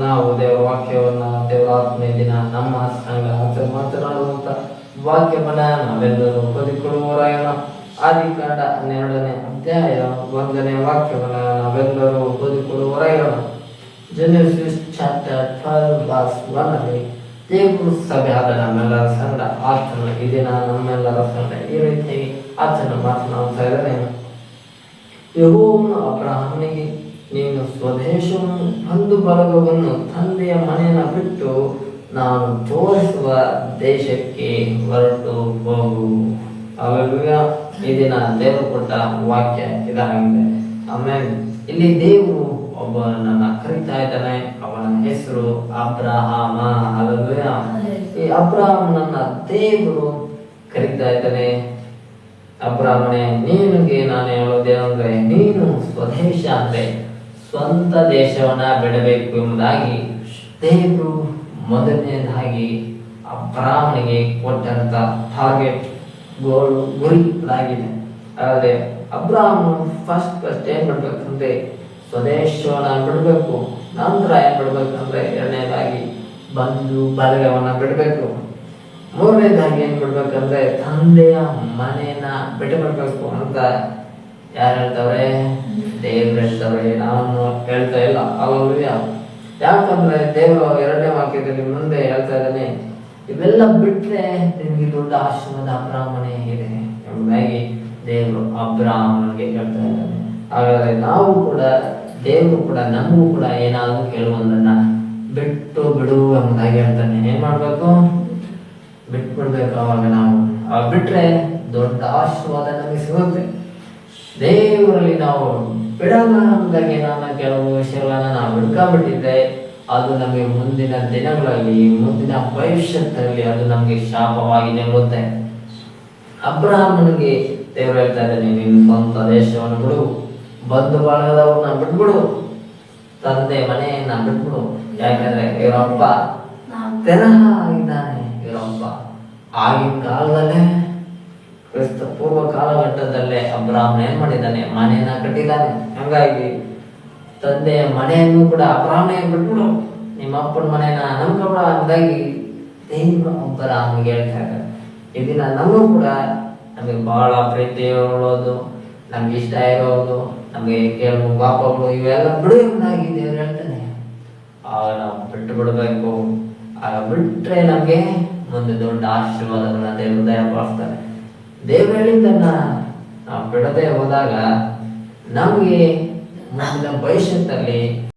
ನಾವು ದೇವರ ವಾಕ್ಯವನ್ನ ದೇವರ ಆತ್ಮೆಯಲ್ಲಿನ ನಮ್ಮ ಸಂಘ ಮಾತನಾಡುವಂತ ವಾಕ್ಯವನ್ನ ನಾವೆಲ್ಲರೂ ಓದಿಕೊಳ್ಳುವರಾಯೋಣ ಆದಿಕಾಂಡ ಹನ್ನೆರಡನೇ ಅಧ್ಯಾಯ ಒಂದನೇ ವಾಕ್ಯವನ್ನ ನಾವೆಲ್ಲರೂ ಓದಿಕೊಳ್ಳುವರಾಯೋಣ ಜೆನೆಸಿಸ್ ಚಾಪ್ಟರ್ ಟ್ವೆಲ್ ಬಾಸ್ ಒನ್ ಅಲ್ಲಿ, ದೇವರು ಸಭೆ ಆದ ನಮ್ಮೆಲ್ಲರ ಸಂಘ ಆತನ ಈ ದಿನ ನಮ್ಮೆಲ್ಲರ ಸಂಘ ಈ ರೀತಿ ಆತನ ಮಾತನಾಡ್ತಾ ಇದ್ದಾನೆ. ಯಹೋವನು ಅಬ್ರಹಾಮನಿಗೆ ನೀನು ಸ್ವದೇಶವನ್ನು ಬಂಧು ಬಳಗವನ್ನು ತಂದೆಯ ಮನೆಯನ್ನು ಬಿಟ್ಟು ನಾನು ತೋರಿಸುವ ದೇಶಕ್ಕೆ ಹೊರಟು ಹೋಗು. ಅವಾಗ ಈ ದಿನ ದೇವರು ಕೊಟ್ಟ ವಾಕ್ಯ ಇದಾಗಿದೆ. ಆಮೇಲೆ ಇಲ್ಲಿ ದೇವರು ಒಬ್ಬನನ್ನ ಕರಿತಾ ಇದ್ದಾನೆ. ಅವನ ಹೆಸರು ಅಬ್ರಹಾಮ. ಅಲ್ಲೂಯ ಈ ಅಬ್ರಹಾಮನನ್ನ ದೇವರು ಕರಿತಾ ಇದ್ದಾನೆ. ಅಬ್ರಾಹ್ಮಣೆ ನಿನಗೆ ನಾನು ಹೇಳೋದೇನಂದ್ರೆ ನೀನು ಸ್ವದೇಶ ಅಂದ್ರೆ ಸ್ವಂತ ದೇಶವನ್ನ ಬಿಡಬೇಕು ಎಂಬುದಾಗಿ ದೇವರು ಮೊದಲನೇದಾಗಿ ಅಬ್ರಾಹ್ಮಣಿಗೆ ಕೊಟ್ಟಂತ ಟಾರ್ಗೆಟ್ ಗೋಲ್ ಗುರಿ ಆಗಿದೆ ಆದರೆ ಅಬ್ರಾಹ್ಮಣ ಫಸ್ಟ್ ಫಸ್ಟ್ ಏನ್ ಮಾಡ್ಬೇಕಂದ್ರೆ ಸ್ವದೇಶವನ್ನ ಬಿಡಬೇಕು, ನಂತರ ಏನ್ ಬಿಡ್ಬೇಕಂದ್ರೆ ಎರಡನೇದಾಗಿ ಬಂಧು ಬಳಗವನ್ನ ಬಿಡಬೇಕು. ಮೂರನೇದಾಗಿ ಏನ್ ಬಿಡ್ಬೇಕಂದ್ರೆ ತಂದೆಯ ಮನೆಯನ್ನ ಬಿಟ್ಟು ಬಿಡ್ಬೇಕು ಅಂತ ಯಾರು ಹೇಳ್ತವ್ರೆ ದೇವ್ರು ಹೇಳ್ತವ್ರೆ ನಾನು ಹೇಳ್ತಾ ಇಲ್ಲ ಅಲ್ಲೂಯ ಯಾಕಂದ್ರೆ ದೇವರು ಎರಡನೇ ವಾಕ್ಯದಲ್ಲಿ ಮುಂದೆ ಹೇಳ್ತಾ ಇದ್ದಾನೆ, ಇವೆಲ್ಲ ಬಿಟ್ರೆ ನಿಮಗೆ ದೊಡ್ಡ ಆಶ್ರಮದ ಅಬ್ರಾಹ್ಮಣೆ ಇದೆ ಎಂಬುದಾಗಿ ದೇವರು ಅಬ್ರಾಹ್ಮಣಿಗೆ ಹೇಳ್ತಾ ಇದ್ದಾನೆ. ಹಾಗಾದ್ರೆ ನಾವು ಕೂಡ, ದೇವರು ಕೂಡ, ನಮಗೂ ಕೂಡ ಏನಾದರೂ ಕೆಲವೊಂದನ್ನ ಬಿಟ್ಟು ಬಿಡು ಎಂಬುದಾಗಿ ಹೇಳ್ತಾನೆ. ಏನ್ ಮಾಡ್ಬೇಕು? ಬಿಟ್ಬಿಡ್ಬೇಕು ಅವಾಗ ನಾವು. ಬಿಟ್ರೆ ದೊಡ್ಡ ಆಶೀರ್ವಾದ ನಮಗೆ ಸಿಗುತ್ತೆ. ದೇವರಲ್ಲಿ ನಾವು ಬಿಡಲ್ಲ ಅಂದಾಗೆ ನಾನು ಕೆಲವು ವಿಷಯಗಳನ್ನ ನಾವು ಬಿಡ್ಕೊಂಡ್ಬಿಟ್ಟಿದ್ರೆ ಅದು ನಮಗೆ ಮುಂದಿನ ದಿನಗಳಲ್ಲಿ ಮುಂದಿನ ಭವಿಷ್ಯದಲ್ಲಿ ಅದು ನಮಗೆ ಶಾಪವಾಗಿ ನಿಲ್ಲುತ್ತೆ ಅಬ್ರಾಹ್ಮನಿಗೆ ದೇವರು ಹೇಳ್ತಾ ಇದ್ದಾನೆ ನೀನು ಸ್ವಂತ ದೇಶವನ್ನು ಬಿಡು. ಬಂಧು ಬಳಗದವ್ರನ್ನ ಬಿಟ್ಬಿಡು. ತಂದೆ ಮನೆಯನ್ನ ಬಿಟ್ಬಿಡು. ಯಾಕಂದ್ರೆ ಇವರಪ್ಪ ತೆರಹ ಆಗಿದ್ದಾನೆ ಇವರಪ್ಪ. ಆಗಿನ ಕಾಲದಲ್ಲೇ ಕ್ರಿಸ್ತ ಪೂರ್ವ ಕಾಲಘಟ್ಟದಲ್ಲೇ ಅಬ್ರಾಹ್ಮಣ ಏನ್ ಮಾಡಿದ್ದಾನೆ? ಮನೆಯನ್ನ ಕಟ್ಟಿದ್ದಾನೆ. ಹಂಗಾಗಿ ತಂದೆಯ ಮನೆಯನ್ನು ಕೂಡ ಅಬ್ರಾಹ್ಮಣ ಬಿಟ್ಬಿಡು. ನಿಮ್ಮ ಅಪ್ಪನ ಮನೆಯನ್ನ ನಂಬ್ಕೊಬಿಡ ಹಂಗಾಗಿ ದೇವರು ಅಬ್ರಾಹ್ಮನಿಗೆ ಹೇಳ್ತಾ ಇದ್ದಾರೆ ಇದನ್ನ ನಮಗೂ ಕೂಡ ನಮಗೆ ಬಹಳ ಪ್ರೀತಿ ಇರೋದು, ನಮ್ಗೆ ಇಷ್ಟ ಇರೋದು, ನಮಗೆ ಕೆಲವು ಪಾಪಗಳು ಇವೆಲ್ಲ ಬಿಡು ಎಂಬುದಾಗಿ ದೇವ್ರು ಹೇಳ್ತಾನೆ. ಆಗ ನಾವು ಬಿಟ್ಟು ಬಿಡಬೇಕು. ಆಗ ಬಿಟ್ರೆ ನಮಗೆ ಮುಂದೆ ದೊಡ್ಡ ಆಶೀರ್ವಾದಗಳನ್ನ ದೇವ್ರ ದೇವ್ರು ಹೇಳಿದ್ದನ್ನ ನಾವು ಬಿಡದೆ ಹೋದಾಗ ನಮಗೆ ಮುಂದಿನ ಭವಿಷ್ಯದಲ್ಲಿ